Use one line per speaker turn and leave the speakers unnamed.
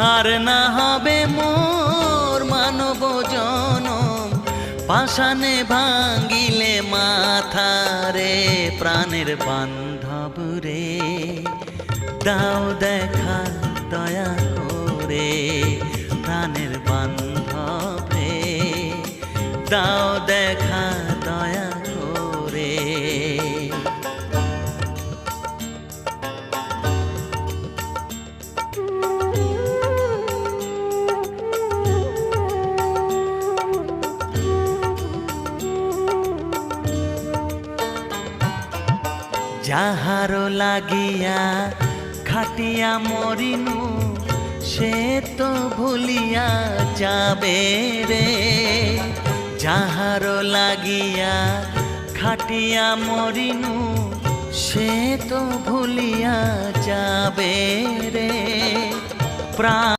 আর না হবে মোর মানব জনম। পাষাণে ভাঙ্গিলে মাথা রে, প্রাণের বান্ধব রে। দাও দেখা দয়া করে, প্রাণের বান্ধব রে। দাও দেখা যাহার লাগিয়া খাটিয়া মরিনু, সে তো ভুলিয়া যাবে রে। যাহার লাগিয়া খাটিয়া মরিনু, সে তো ভুলিয়া যাবে রে। প্রাণ